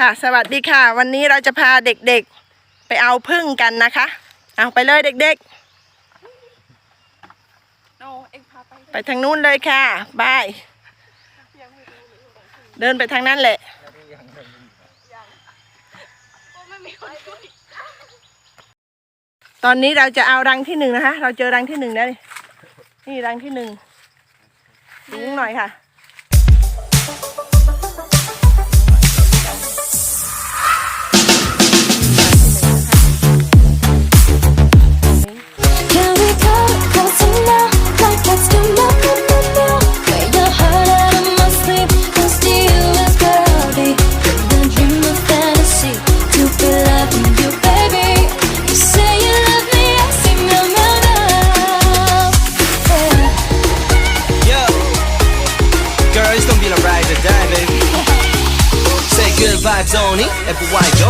ค่ะ สวัสดีค่ะ วันนี้เราจะพาเด็กๆ ไปเอาพึ่งกันนะคะ เอาไปเลยเด็กเอาเอ็งพาไปๆไปทางนู้นเลยค่ะบาย เดินไปทางนั้นแหละไม่มีคนช่วยตอนนี้เราจะเอารังที่หนึ่งนะคะ เราเจอรังที่หนึ่งแล้วนี่นี่รังที่หนึ่งดึงหน่อยค่ะ vibes only, everywhere I go.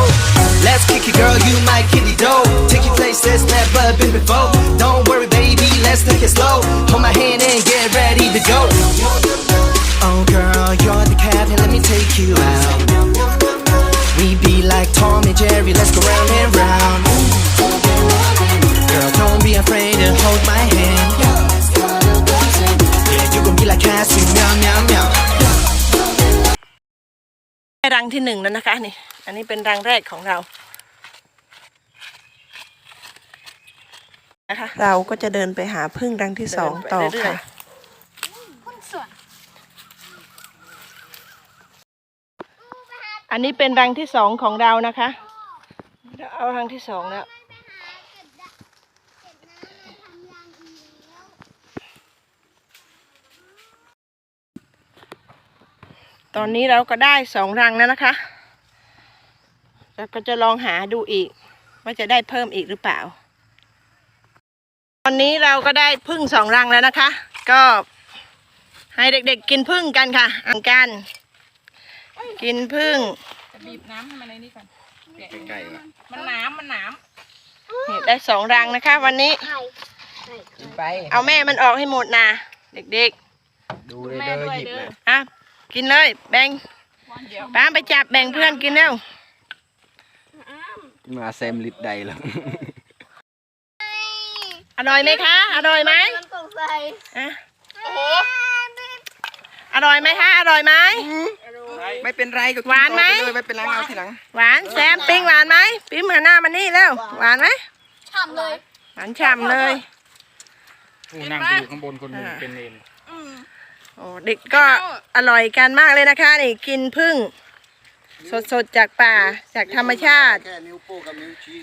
Let's kick it, girl, you my kitty dough. Take you places never been before. Don't worry, baby, let's take it slow. Hold my hand and get ready to go. Oh, girl, you're the captain, let me take you out. We be like Tom and Jerry, let's go round and round. Girl, don't be afraid to hold my hand. Yeah, you gon' be like Cassie, meow, meow, รังที่หนึ่งแล้วนะคะนี่ อันนี้เป็นรังแรกของเรานะคะเราก็จะเดินไปหาพึ่งรังที่สองต่อค่ะอันนี้เป็นรังที่สองของเรานะคะ เราเอารังที่สองแล้ว ตอนนี้เราก็ได้สองรังแล้วนะคะแล้วก็จะลองหาดูอีก ว่าจะได้เพิ่มอีกหรือเปล่า ตอนนี้เราก็ได้พึ่งสองรังแล้วนะคะ ก็ให้เด็กๆกินพึ่งกันค่ะอ่างกัน กินพึ่งจะบีบน้ำให้มันในนี้ก่อนไก่มันหนามมันหนามนี่ได้สองรังนะคะ วันนี้ ไป เอาแม่มันออกให้หมดนะเด็กดูเลยแม่เด้อด้วยหยิบเด้เลอยๆอะ กินเลยแบ่งเดี๋ยวป้ามไปจับแบ่งเพื่อนกินเร็วมาแซมลิปใดแล้วอร่อยไหมคะ อร่อยไหมมันตกใจอะโอ้โหอร่อยไหมคะอร่อยไหมไม่เป็นไรก็กิหวานไหมต่อปเลยไม่เป็นไรเอาทีหลังหวานแซมปิ้งหวานไหมปิ้งเหมือนหน้ามันนี่เร็วหวานไหมฉ่ำเลยหวานฉ่ำเลยผู้นั่งดูข้างบนคนหนึ่งอ่าเป็นเองอืม โอ้เด็กก็อร่อยกันมากเลยนะคะนี่กินพึ่ง สดๆจากป่าจากธรรมชาติ แค่นิ้วโป้กับนิ้วชี้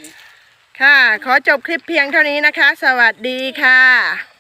ค่ะ ขอจบคลิปเพียงเท่านี้นะคะ สวัสดีค่ะ